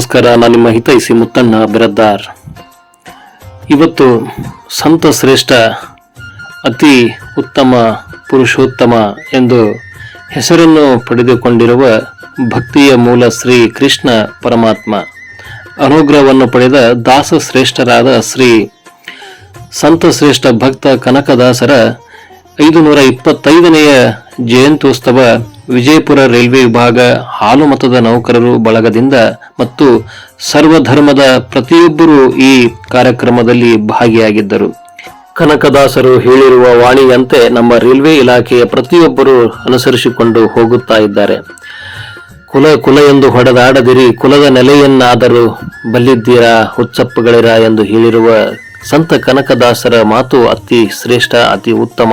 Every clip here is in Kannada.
ನಮಸ್ಕಾರ, ನಾನು ನಿಮ್ಮ ಹಿತೈಸಿ ಮುತ್ತಣ್ಣ ಬಿರದ್ದಾರ್. ಇವತ್ತು ಸಂತ ಶ್ರೇಷ್ಠ, ಅತಿ ಉತ್ತಮ ಪುರುಷೋತ್ತಮ ಎಂದು ಹೆಸರನ್ನು ಪಡೆದುಕೊಂಡಿರುವ ಭಕ್ತಿಯ ಮೂಲ ಶ್ರೀ ಕೃಷ್ಣ ಪರಮಾತ್ಮ. ಅನುಗ್ರಹವನ್ನು ಪಡೆದ ದಾಸ ಶ್ರೇಷ್ಠರಾದ ಶ್ರೀ ಸಂತ ಶ್ರೇಷ್ಠ ಭಕ್ತ ಕನಕದಾಸರ ಐದುನೂರ ಇಪ್ಪತ್ತೈದನೆಯ ಜಯಂತ್ಯೋತ್ಸವ ವಿಜಯಪುರ ರೈಲ್ವೆ ವಿಭಾಗ ಹಾಲು ಮತದ ನೌಕರರು ಬಳಗದಿಂದ ಮತ್ತು ಸರ್ವಧರ್ಮದ ಪ್ರತಿಯೊಬ್ಬರೂ ಈ ಕಾರ್ಯಕ್ರಮದಲ್ಲಿ ಭಾಗಿಯಾಗಿದ್ದರು. ಕನಕದಾಸರು ಹೇಳಿರುವ ವಾಣಿಯಂತೆ ನಮ್ಮ ರೈಲ್ವೆ ಇಲಾಖೆಯ ಪ್ರತಿಯೊಬ್ಬರು ಅನುಸರಿಸಿಕೊಂಡು ಹೋಗುತ್ತಾ ಇದ್ದಾರೆ. ಕುಲ ಕುಲ ಎಂದು ಹೊಡೆದಾಡದಿರಿ, ಕುಲದ ನೆಲೆಯನ್ನಾದರೂ ಬಲ್ಲಿದ್ದೀರಾ, ಹುಚ್ಚಪ್ಪಗಳಿರಾ ಎಂದು ಹೇಳಿರುವ ಸಂತ ಕನಕದಾಸರ ಮಾತು ಅತಿ ಶ್ರೇಷ್ಠ, ಅತಿ ಉತ್ತಮ.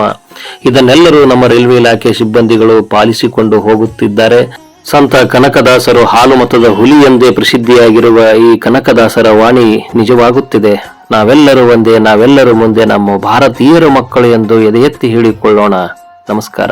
ಇದನ್ನೆಲ್ಲರೂ ನಮ್ಮ ರೈಲ್ವೆ ಇಲಾಖೆ ಸಿಬ್ಬಂದಿಗಳು ಪಾಲಿಸಿಕೊಂಡು ಹೋಗುತ್ತಿದ್ದಾರೆ. ಸಂತ ಕನಕದಾಸರು ಹಾಲು ಮತದ ಹುಲಿ ಎಂದೇ ಪ್ರಸಿದ್ಧಿಯಾಗಿರುವ ಈ ಕನಕದಾಸರ ವಾಣಿ ನಿಜವಾಗುತ್ತಿದೆ. ನಾವೆಲ್ಲರೂ ಒಂದೇ, ನಾವೆಲ್ಲರೂ ಮುಂದೆ ನಮ್ಮ ಭಾರತೀಯರ ಮಕ್ಕಳು ಎಂದು ಎದೆ ಎತ್ತಿ ಹೇಳಿಕೊಳ್ಳೋಣ. ನಮಸ್ಕಾರ.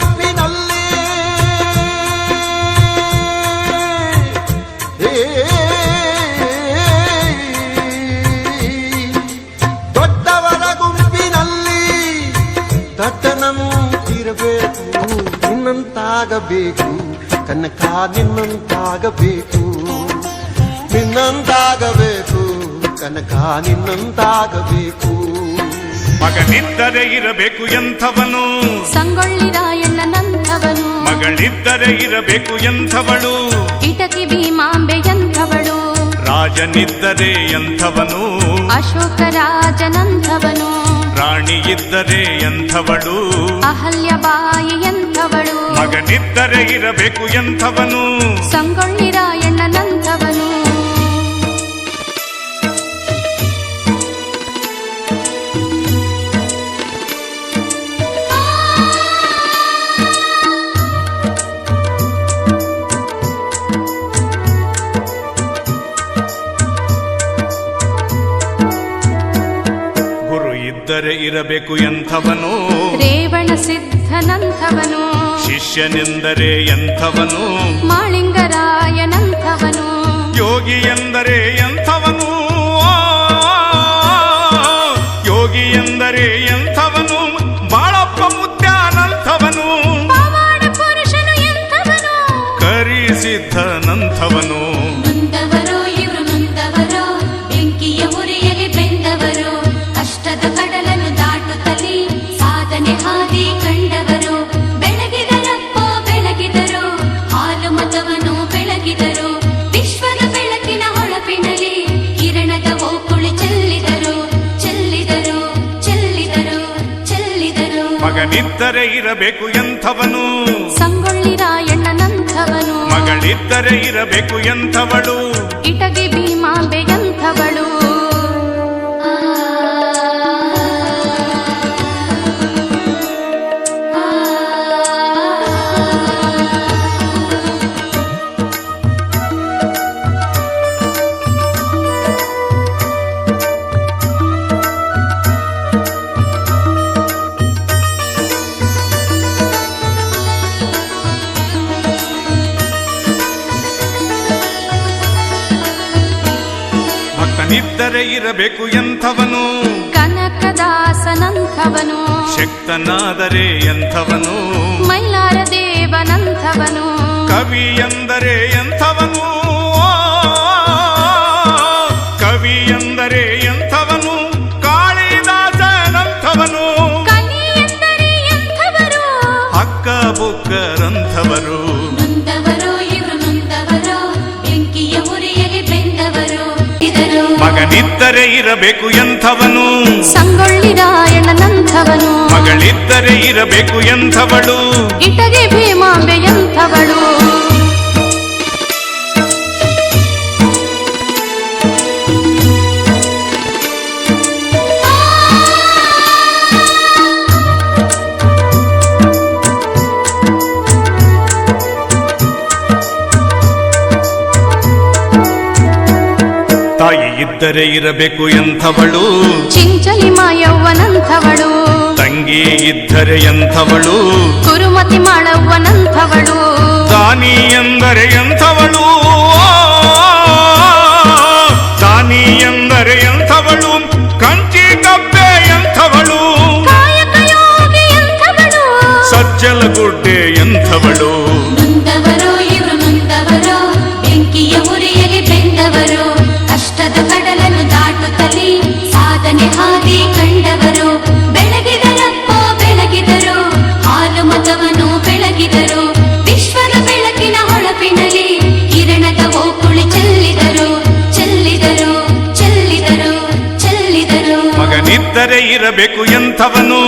ದಟ್ಟನಂತಿರಬೇಕು ನಿನ್ನಂತಾಗಬೇಕು ಕನಕ ನಿನ್ನಂತಾಗಬೇಕು ನಿನ್ನಂತಾಗಬೇಕು ಕನಕ ನಿನ್ನಂತಾಗಬೇಕು ಮಗನಿದ್ದರೆ ಇರಬೇಕು ಎಂಥವನು? ಸಂಗೊಳ್ಳಿ ರಾಯಣ್ಣನಂಥವನು ಮಗಳಿದ್ದರೆ ಇರಬೇಕು ಎಂಥವಳು? ಇಟಕಿ ಭೀಮಾಂಬೆ ಎಂಥವಳು. ರಾಜನಿದ್ದರೆ ಎಂಥವನು? ಅಶೋಕ ರಾಜನಂಥವನು. ರಾಣಿ ಇದ್ದರೆ ಎಂಥವಳು ಅಹಲ್ಯಬಾಯಿ ಎಂಥವಳು? ಮಗನಿದ್ದರೆ ಇರಬೇಕು ಎಂಥವನು? ಸಂಗೊಳ್ಳಿ ಇದ್ದರೆ ಇರಬೇಕು ಎಂಥವನು? ರೇವಣ ಸಿದ್ಧನಂಥವನು. ಶಿಷ್ಯನೆಂದರೆ ಎಂಥವನು? ಮಾಳಿಂಗರಾಯನಂಥವನು. ಯೋಗಿ ಎಂದರೆ ಎಂಥವನು? ಯೋಗಿ ಎಂದರೆ ಎಂಥವನು? ಬಾಳಪ್ಪ ಮುತ್ಯಾನಂಥವನು ಕರಿ ಪುರುಷನು ಮಗನಿದ್ದರೆ ಇರಬೇಕು ಎಂಥವನು? ಸಂಗೊಳ್ಳಿ ರಾಯಣ್ಣನಂಥವನು ಮಗಳಿದ್ದರೆ ಇರಬೇಕು ಎಂಥವಳು? ಇಟಗಿ ಭಕ್ತನಿದ್ದರೆ ಇರಬೇಕು ಎಂಥವನು? ಕನಕದಾಸನಂಥವನು. ಶಕ್ತನಾದರೆ ಎಂಥವನು? ಮೈಲಾರ ದೇವನಂಥವನು. ಕವಿ ಎಂದರೆ ಎಂಥವನು? ಕವಿ ಎಂದರೆ ಎಂಥವನು? ಕಾಳಿದಾಸನಂಥವನು? ಅಕ್ಕ ಹಕ್ಕ ಬುಕ್ಕರಂಥವರು? ಮಗನಿದ್ದರೆ ಇರಬೇಕು ಎಂಥವನು? ಸಂಗೊಳ್ಳಿ ರಾಯಣ್ಣನಂಥವನು ಮಗಳಿದ್ದರೆ ಇರಬೇಕು ಎಂಥವಳು? ಇಟಗಿ ಭೀಮಾಂಬೆಯಂಥವಳು ತಾಯಿ ಇದ್ದರೆ ಇರಬೇಕು ಎಂಥವಳು ಚಿಂಚಲಿ ಮಾಯವ್ವನಂಥವಳು ತಂಗಿ ಇದ್ದರೆ ಎಂಥವಳು ಕುರುಮತಿ ಮಾಳವ್ವನಂಥವಳು ದಾನಿ ಎಂದರೆ ಎಂಥವಳು ದಾನಿ ಎಂದರೆ ಎಂಥವಳು ಕಂಚಿ ಕಪ್ಪೆ ಎಂಥವಳು ಕಾಯಕ ಯೋಗಿ ಎಂಥವಳು ಸಜ್ಜಲ ಗುಡ್ಡೆ ಎಂಥವಳು ಸಾಧನೆ ಹಾದಿ ಕಂಡವರು ಬೆಳಗಿದರಪ್ಪ ಬೆಳಗಿದರು ಹಾಲು ಮತವನ್ನು ಬೆಳಗಿದರು ವಿಶ್ವದ ಬೆಳಕಿನ ಹೊಳಪಿನಲ್ಲಿ ಕಿರಣದ ಓಕುಳಿ ಚೆಲ್ಲಿದರು ಚೆಲ್ಲಿದರು ಚೆಲ್ಲಿದರು ಚೆಲ್ಲಿದರು. ಮಗನಿದ್ದರೆ ಇರಬೇಕು ಎಂಥವನು.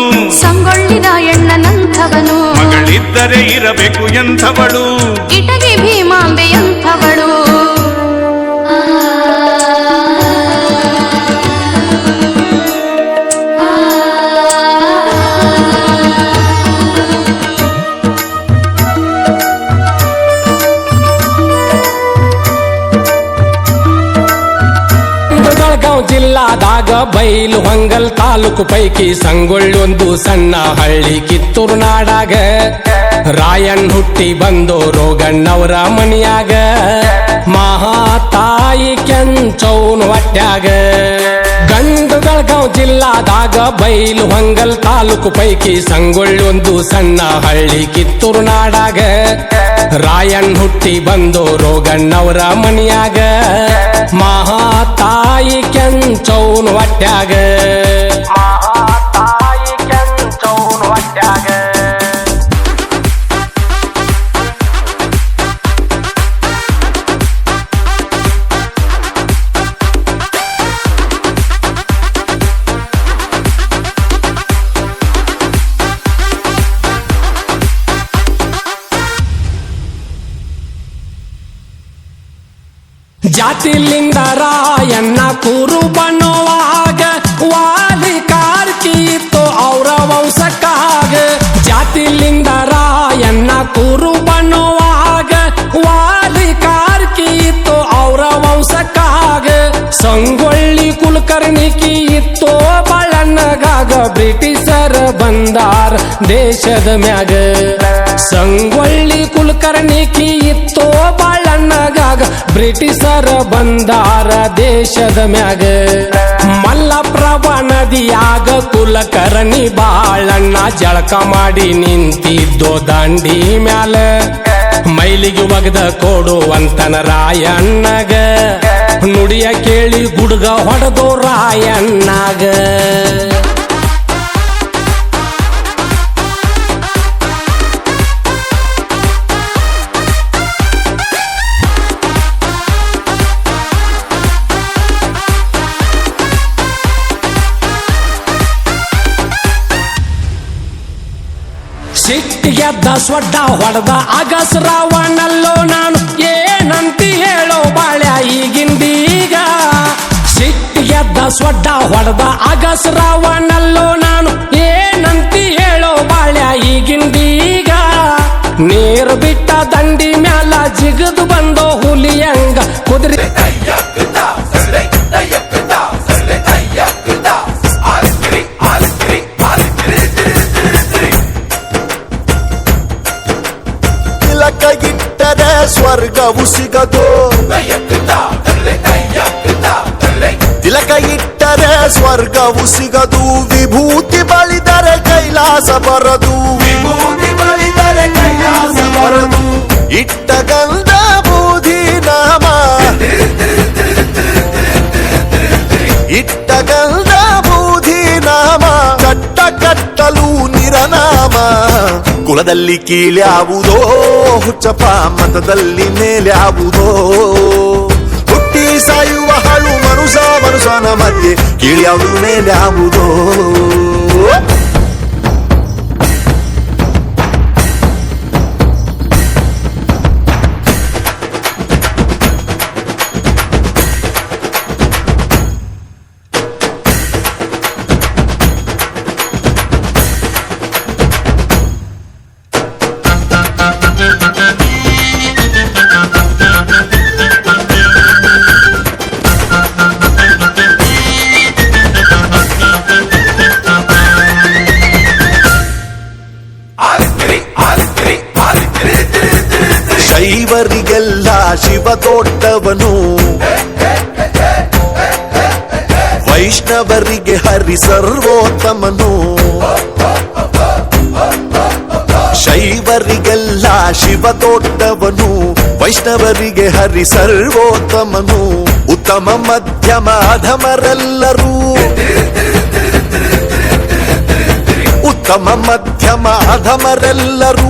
ಸಂಗೊಳ್ಳಿನ ಎಣ್ಣನಂಥವನು. ಮಗಳಿದ್ದರೆ ಇರಬೇಕು ಎಂಥವಳು. ಇಟಗಿ ಭೀಮಾಂಬೆಯಂಥವಳು ಬೈಲು ಹೊಂಗಲ್ ತಾಲೂಕು ಪೈಕಿ ಸಂಗೊಳ್ಳಿ ಒಂದು ಸಣ್ಣ ಹಳ್ಳಿ ಕಿತ್ತೂರು ನಾಡಾಗ. ರಾಯನ್ ಹುಟ್ಟಿ ಬಂದು ರೋಗಣ್ಣವರ ಮನಿಯಾಗ. ಮಹಾತಾಯಿ ಕೆಂಚೌನ್ ಹೊಟ್ಯಾಗ ಗಂಡು ಬೆಳಗಾವ್ ಜಿಲ್ಲಾದಾಗ ಬೈಲು ಹೊಂಗಲ್ ತಾಲೂಕು ಪೈಕಿ ಸಂಗೊಳ್ಳಿ ಒಂದು ಸಣ್ಣ ಹಳ್ಳಿ ಕಿತ್ತೂರು ನಾಡಾಗ. ರಾಯನ್ ಹುಟ್ಟಿ ಬಂದು ರೋಗಣ್ಣವರ ಮನಿಯಾಗ ಮಹಾತಾಯಿ ಕೆಂಚೌನ್ ಹೊಟ್ಯಾಗ. ಜಾತಿಲಿಂದ ರಾಯಣ್ಣ ಕುರು ಬಣ್ಣವಾಗ, ವಾಲಿ ಕಾರ್ಕಿತ್ತು ಅವರ ವಂಶಕ್ಕಾಗ. ಜಾತಿಲಿಂದ ರಾಯಣ್ಣ ಕುರು ಬಣ್ಣವಾಗ, ವಾಲಿ ಕಾರ್ಕಿತ್ತು ಅವರ ವಂಶಕ್ಕಾಗ. ಸಂಗೊಳ್ಳಿ ಕುಲಕರ್ಣಿಕಿ ಇತ್ತು ಬ್ರಿಟಿಷರ ಬಂದಾರ ದೇಶದ ಮ್ಯಾಗ. ಸಂಗೊಳ್ಳಿ ಕುಲಕರ್ಣಿಕಿ ಇತ್ತೋ ಬಾಳಣ್ಣಗಾಗ ಬ್ರಿಟಿಷರ ಬಂದಾರ ದೇಶದ ಮ್ಯಾಗ. ಮಲ್ಲಪ್ರಭ ನದಿಯಾಗ ಕುಲಕರ್ಣಿ ಬಾಳಣ್ಣ ಜಳಕ ಮಾಡಿ ನಿಂತಿದ್ದೋ ದಂಡಿ ಮ್ಯಾಲ. ಮೈಲಿಗೆ ಒಗದ ಕೊಡುವಂತನ ರಾಯಣ್ಣಗ. ನುಡಿಯ ಕೇಳಿ ಗುಡ್ಗ ಹೊಡೆದು ರಾಯಣ್ಣಗ. ಸಿಟ್ಟಿಗೆದ್ದ ಸ್ವಡ್ಡ ಹೊಡೆದ ಅಗಸ್ರಾವಣಲ್ಲೋ ನಾನು ಏನಂತಿ ಹೇಳೋ ಬಾಳ್ಯ ಈಗಿಂದೀಗ. ಸಿಟ್ಟಿಗೆದ್ದ ಸ್ವಡ್ಡ ಹೊಡೆದ ಅಗಸ್ರಾವಣಲ್ಲೋ ನಾನು ಏನಂತಿ ಹೇಳೋ ಬಾಳ್ಯ ಈಗಿಂದೀಗ. ನೀರು ಬಿಟ್ಟ ದಂಡಿ ಮ್ಯಾಲ ಜಿಗದು ಬಂದೋ ಹುಲಿಯಂಗ ಸ್ವರ್ಗವು ಸಿಗದು ತಿಲಕ ಇಟ್ಟರೆ ಸ್ವರ್ಗವು ಸಿಗದು ವಿಭೂತಿ ಬಳಿದರೆ ಕೈಲಾಸ ಬರದು ವಿಭೂತಿ ಬಳಿದರೆ ಕೈಲಾಸ ಬರದು ಇಟ್ಟ ಕುಲದಲ್ಲಿ ಕೀಳ್ಯಾವುದೋ ಹುಚ್ಚಪ್ಪ ಮತದಲ್ಲಿ ಮೇಲ್ಯಾವುದೋ ಹುಟ್ಟಿ ಸಾಯುವ ಹಾಳು ಮನುಷ ಮನುಷನ ಮಧ್ಯೆ ಕೀಳ್ಯಾವುದು ಮೇಲ್ಯಾವುದೋ ಸರ್ವೋತ್ತಮನು. ಶೈವರಿಗೆಲ್ಲ ಶಿವ ದೊಡ್ಡವನು ವೈಷ್ಣವರಿಗೆ ಹರಿ ಸರ್ವೋತ್ತಮನು. ಉತ್ತಮ ಮಧ್ಯಮ ಅಧಮರೆಲ್ಲರೂ. ಉತ್ತಮ ಮಧ್ಯಮ ಅಧಮರೆಲ್ಲರೂ.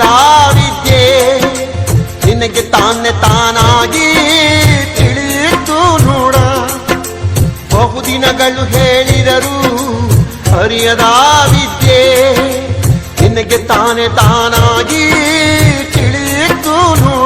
ವಿದ್ಯೆ ನಿನಗೆ ತಾನೆ ತಾನಾಗಿ ತಿಳಿಯಿತು ನೋಡ. ಬಹುದಿನಗಳು ಹೇಳಿದರು ಅರಿಯದ ವಿದ್ಯೆ ನಿನಗೆ ತಾನೆ ತಾನಾಗಿ ತಿಳಿಯಿತು ನೋಡ.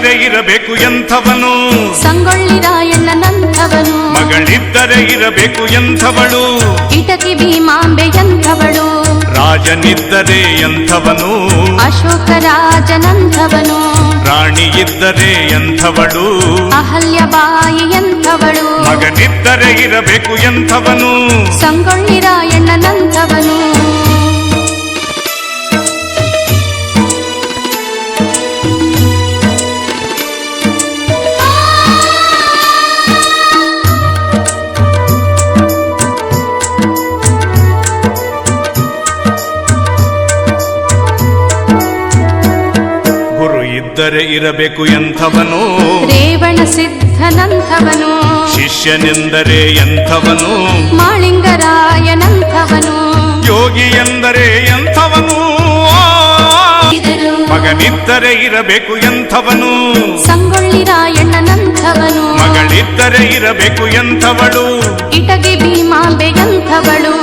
ಮಗನಿದ್ದರೆ ಇರಬೇಕು ಎಂಥವನು? ಸಂಗೊಳ್ಳಿ ರಾಯಣ್ಣನಂಥವನು ಮಗಳಿದ್ದರೆ ಇರಬೇಕು ಎಂಥವಳು? ಕಿಟಕಿ ಭೀಮಾಂಬೆ ಎಂಥವಳು. ರಾಜನಿದ್ದರೆ ಎಂಥವನು? ಅಶೋಕ ರಾಜನಂಥವನು ರಾಣಿ ಇದ್ದರೆ ಎಂಥವಳು ಅಹಲ್ಯಬಾಯಿ ಎಂಥವಳು. ಮಗನಿದ್ದರೆ ಇರಬೇಕು ಎಂಥವನು? ಸಂಗೊಳ್ಳಿ ರಾಯಣ್ಣನಂಥವನು ಗುರುವಿದ್ದರೆ ಇರಬೇಕು ಎಂಥವನು? ರೇವಣ ಸಿದ್ಧನಂಥವನು. ಶಿಷ್ಯನೆಂದರೆ ಎಂಥವನು? ಮಾಳಿಂಗರಾಯನಂಥವನು. ಯೋಗಿ ಎಂದರೆ ಎಂಥವನು? ಮಗನಿದ್ದರೆ ಇರಬೇಕು ಎಂಥವನು? ಸಂಗೊಳ್ಳಿ ರಾಯಣ್ಣನಂಥವನು. ಮಗಳಿದ್ದರೆ ಇರಬೇಕು ಎಂಥವಳು? ಇಟಗಿ ಭೀಮಾಂಬೆಯಂಥವಳು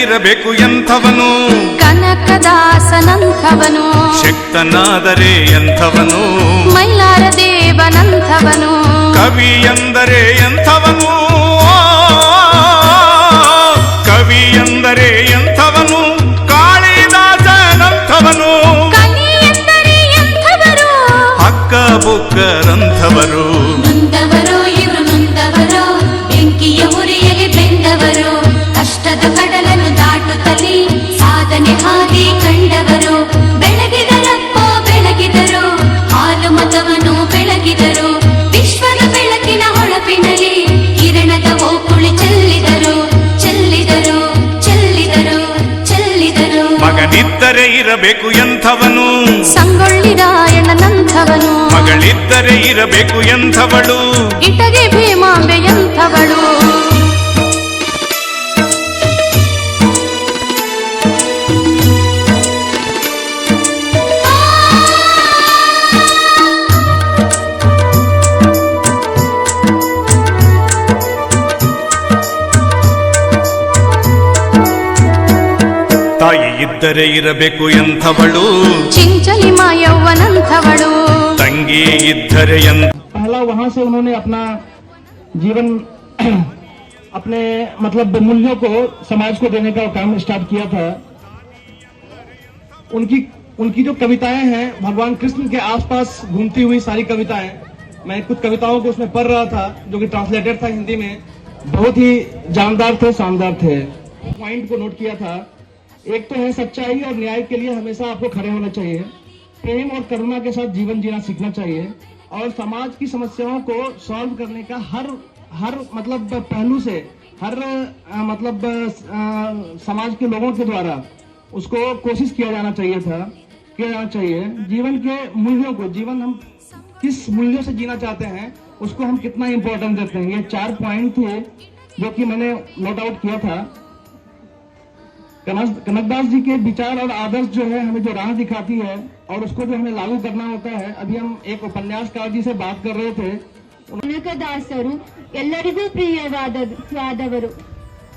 ಇರಬೇಕು ಎಂಥವನು? ಕನಕದಾಸನಂಥವನು. ಶಕ್ತನಾದರೆ ಎಂಥವನು? ಮೈಲಾರ ದೇವನಂಥವನು. ಕವಿ ಎಂದರೆ ಎಂಥವನು? ಕವಿ ಎಂದರೆ ಎಂಥವನು? ಕಾಳಿದಾಸನಂಥವನು? ಕಲಿ ಎಂದರೆ ಎಂಥವರು? ಹಕ್ಕ ಬುಕ್ಕರಂಥವರು? ಇರಬೇಕು ಎಂಥವನು? ಸಂಗೊಳ್ಳಿ ರಾಯಣ್ಣನಂಥವನು ಮಗಳಿದ್ದರೆ ಇರಬೇಕು ಎಂಥವಳು? ಇಟಗಿ ಭೀಮಾಂಬೆಯಂಥವಳು ತಾಯಿ ಇದ್ದರೆ ಇರಬೇಕು ಎಂಥವಳು ಚಿಂಚಲಿ ಮಾಯವ್ವನಂಥವಳು ತಂಗಿ ಇದ್ದರೆ ಎಂಥ पहला वहां से उन्होंने अपना जीवन अपने मतलब मूल्यों को समाज को देने का काम स्टार्ट किया था उनकी उनकी जो कविताएं हैं भगवान कृष्ण के आसपास घूमती हुई सारी कविताएं मैं कुछ कविताओं को उसमें पढ़ रहा था जो कि ट्रांसलेटेड था हिंदी में बहुत ही जानदार थे शानदार थे पॉइंट को नोट किया था एक तो है सच्चाई और न्याय के लिए हमेशा आपको खड़े होना चाहिए। प्रेम और करुणा के साथ जीवन जीना सीखना चाहिए। और समाज की समस्याओं को सॉल्व करने का हर हर मतलब पहलू से हर अ, मतलब अ, समाज के लोगों के द्वारा उसको कोशिश किया जाना चाहिए था किया जाना चाहिए। जीवन के मूल्यों को जीवन हम किस मूल्यों से जीना चाहते हैं उसको हम कितना इम्पोर्टेंस देते हैं? ये चार पॉइंट थे जो कि मैंने नोट आउट किया था। कनकदास जी के विचार और आदर्श जो है हमें जो राह दिखाती है और उसको जो हमें लागू करना होता है अभी हम एक उपन्यासकार जी से बात कर रहे थे ಕನಕದಾಸರು ಎಲ್ಲರಿಗೂ ಪ್ರಿಯವಾದವಾದವರು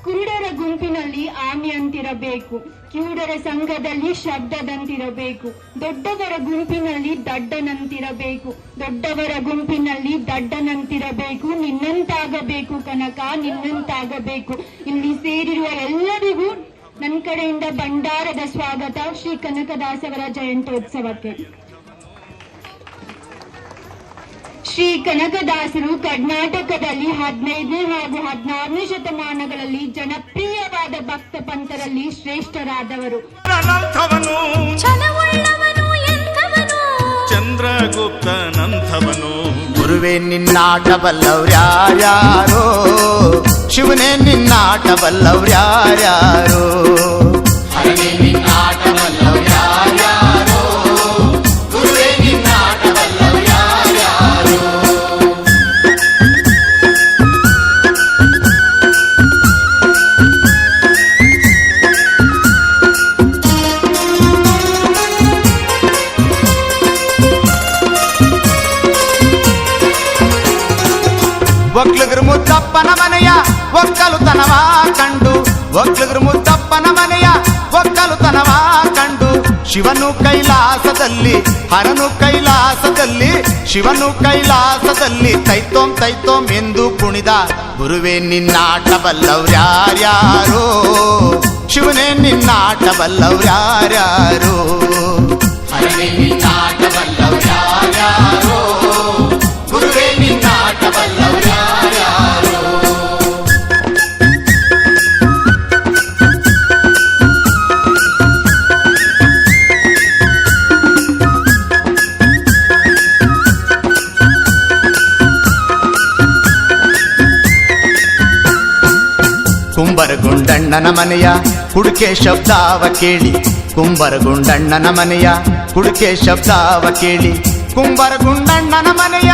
ಕುರುಡರ ಗುಂಪಿನಲ್ಲಿ ಆಮೆಯಂತಿರಬೇಕು ಕಿವುಡರ ಸಂಘದಲ್ಲಿ ಶಬ್ದದಂತಿರಬೇಕು ದೊಡ್ಡವರ ಗುಂಪಿನಲ್ಲಿ ದಡ್ಡನಂತಿರಬೇಕು ದೊಡ್ಡವರ ಗುಂಪಿನಲ್ಲಿ ದಡ್ಡನಂತಿರಬೇಕು ನಿನ್ನಂತಾಗಬೇಕು ಕನಕ ನಿನ್ನಂತಾಗಬೇಕು ಇಲ್ಲಿ ಸೇರಿರುವ ಎಲ್ಲರಿಗೂ ನನ್ನ ಕಡೆಯಿಂದ ಭಂಡಾರದ ಸ್ವಾಗತ ಶ್ರೀ ಕನಕದಾಸವರ ಜಯಂತ್ಯೋತ್ಸವಕ್ಕೆ. ಶ್ರೀ ಕನಕದಾಸರು ಕರ್ನಾಟಕದಲ್ಲಿ ಹದಿನೈದನೇ ಹಾಗೂ ಹದಿನಾರನೇ ಶತಮಾನಗಳಲ್ಲಿ ಜನಪ್ರಿಯವಾದ ಭಕ್ತ ಪಂಥರಲ್ಲಿ ಶ್ರೇಷ್ಠರಾದವರು. ಚಂದ್ರಗುಪ್ತನಂಥವನು. ಗುರುವೇ ನಿನ್ನಾಟಬಲ್ಲವ್ರ್ಯಾರ್ಯಾರೋ ಶಿವನೇ ನಿನ್ನಾಟಬಲ್ಲವ್ರ್ಯಾರ್ಯಾರೋ ಹರನೇ ನಿನ್ನಾಟಬಲ್ಲವ್ರ್ಯಾರ್ಯಾರೋ ಶಿವನು ಕೈಲಾಸದಲ್ಲಿ, ಹರನು ಕೈಲಾಸದಲ್ಲಿ, ಶಿವನು ಕೈಲಾಸದಲ್ಲಿ ತೈತೋಂ ತೈತೋಂ ಎಂದು ಕುಣಿದ ಗುರುವೇ ನಿನ್ನಾಟಬಲ್ಲವ್ರ್ಯಾರ್ಯಾರೋ. ಶಿವನೇ ನಿನ್ನಾಟಬಲ್ಲವ್ರ್ಯಾರ್ಯಾರೋ. ಹರನೇ ನಿನ್ನಾಟಬಲ್ಲವ್ರ್ಯಾರ್ಯಾರೋ. ಗುಂಡಣ್ಣನ ಮನೆಯ ಹುಡುಕೆ ಶಬ್ದಾವ ಕೇಳಿ. ಕುಂಬರ ಗುಂಡಣ್ಣನ ಮನೆಯ ಹುಡುಕೆ ಶಬ್ದಾವ ಕೇಳಿ. ಕುಂಬರ ಗುಂಡಣ್ಣನ ಮನೆಯ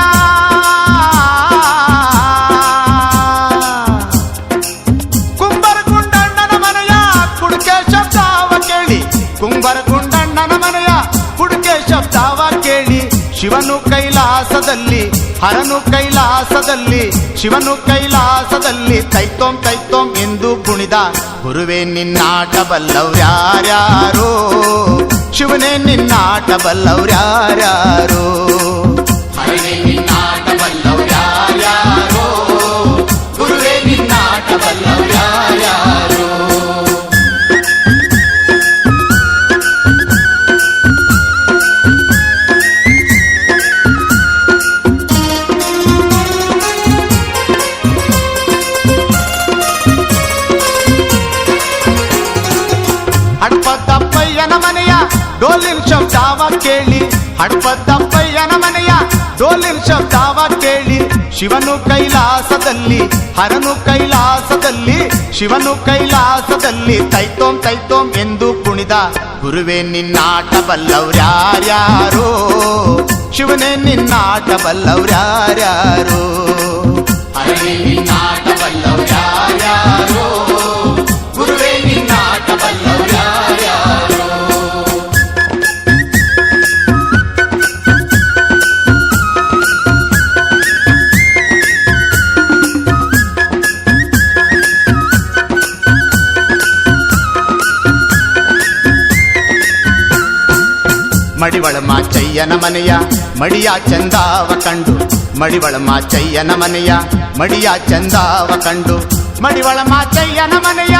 ಶಿವನು ಕೈಲಾಸದಲ್ಲಿ, ಹರನು ಕೈಲಾಸದಲ್ಲಿ, ಶಿವನು ಕೈಲಾಸದಲ್ಲಿ ತೈತೋಂ ತೈತೋಂ ಎಂದು ಕುಣಿದ ಗುರುವೇ ನಿನ್ನಾಟ ಬಲ್ಲವ್ರ್ಯಾರ್ಯಾರೋ ಶಿವನೇ ನಿನ್ನಾಟ ಬಲ್ಲವ್ರ್ಯಾರ್ಯಾರೋ ಹರನೇ ನಿನ್ನಾಟ ಬಲ್ಲವ್ರ್ಯಾರ್ಯಾರೋ ಗುರುವೇ ನಿನ್ನಾಟ ಕೇಳಿ ಹಡ್ಪದ್ದಪ್ಪಯ್ಯನ ಮನೆಯ ಡೋಲಿನ ಶಬ್ದಾವ ಕೇಳಿ, ಶಿವನು ಕೈಲಾಸದಲ್ಲಿ, ಹರನು ಕೈಲಾಸದಲ್ಲಿ, ಶಿವನು ಕೈಲಾಸದಲ್ಲಿ ತೈತೋಂ ತೈತೋಂ ಎಂದು ಕುಣಿದ ಗುರುವೇ ನಿನ್ನಾಟ ಬಲ್ಲವ್ರ್ಯಾರ್ಯಾರೋ ಶಿವನೇ ನಿನ್ನಾಟ ಬಲ್ಲವ್ರ್ಯಾರ್ಯಾರೋ ಹರನೇ ನಿನ್ನಾಟ ಬಲ್ಲವ್ರ್ಯಾರ್ಯಾರೋ ಮಾಚಯ್ಯನ ಮನೆಯ, ಮಡಿಯ ಚಂದಾವ ಕಂಡು. ಮಡಿವಳ ಮಾಚಯ್ಯನ ಮನೆಯ, ಮಡಿಯ ಚಂದಾವ ಕಂಡು. ಮಡಿವಳ ಮಾಚಯ್ಯನ ಮನೆಯ.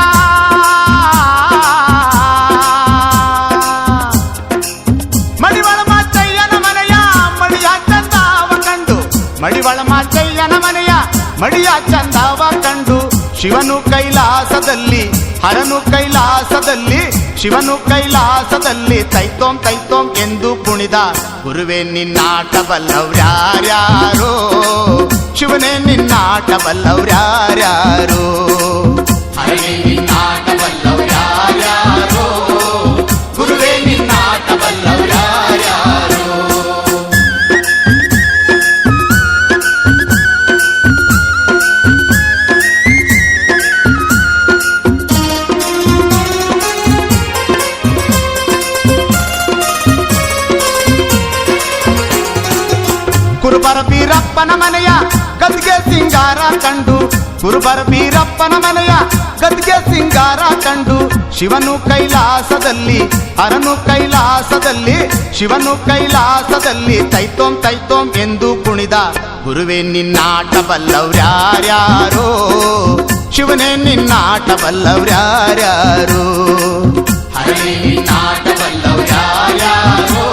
ಮಡಿವಳ ಮಾಚಯ್ಯನ ಮನೆಯ, ಮಡಿಯ ಚಂದಾವ ಕಂಡು. ಮಡಿವಳ ಮಾಚಯ್ಯನ ಮನೆಯ, ಮಡಿಯ ಚಂದಾವ ಕಂಡು. ಶಿವನು ಕೈಲಾಸದಲ್ಲಿ, ಹರನು ಕೈಲಾಸದಲ್ಲಿ ಶಿವನು ಕೈಲಾಸದಲ್ಲಿ ತೈತೋಂ ತೈತೋಂ ಎಂದು ಕುಣಿದ. ಗುರುವೇ ನಿನ್ನಾಟ ಬಲ್ಲವ್ರ್ಯಾರ್ಯಾರೋ ಶಿವನೇ ನಿನ್ನಾಟ ಹರೇ ನಿನ್ನಾಟ ಬೀರಪ್ಪನ ಮನೆಯ ಗದ್ಗೆ ಸಿಂಗಾರ ಕಂಡು. ಕುರುಬರ ಬೀರಪ್ಪನ ಮನೆಯ ಗದ್ಗೆ ಸಿಂಗಾರ ಕಂಡು. ಶಿವನು ಕೈಲಾಸದಲ್ಲಿ ಅರನು ಕೈಲಾಸದಲ್ಲಿ, ಶಿವನು ಕೈಲಾಸದಲ್ಲಿ ತೈತೋಂ ತೈತೋಂ ಎಂದು ಕುಣಿದ. ಗುರುವೇ ನಿನ್ನಾಟ ಬಲ್ಲವ್ರ್ಯಾರ್ಯಾರೋ ಶಿವನೇ ನಿನ್ನಾಟ ಬಲ್ಲವ್ರ್ಯಾರ್ಯಾರೋ ಹರೇ ನಿನ್ನಾಟ ಬಲ್ಲವ್ರ್ಯಾರ್ಯಾರೋ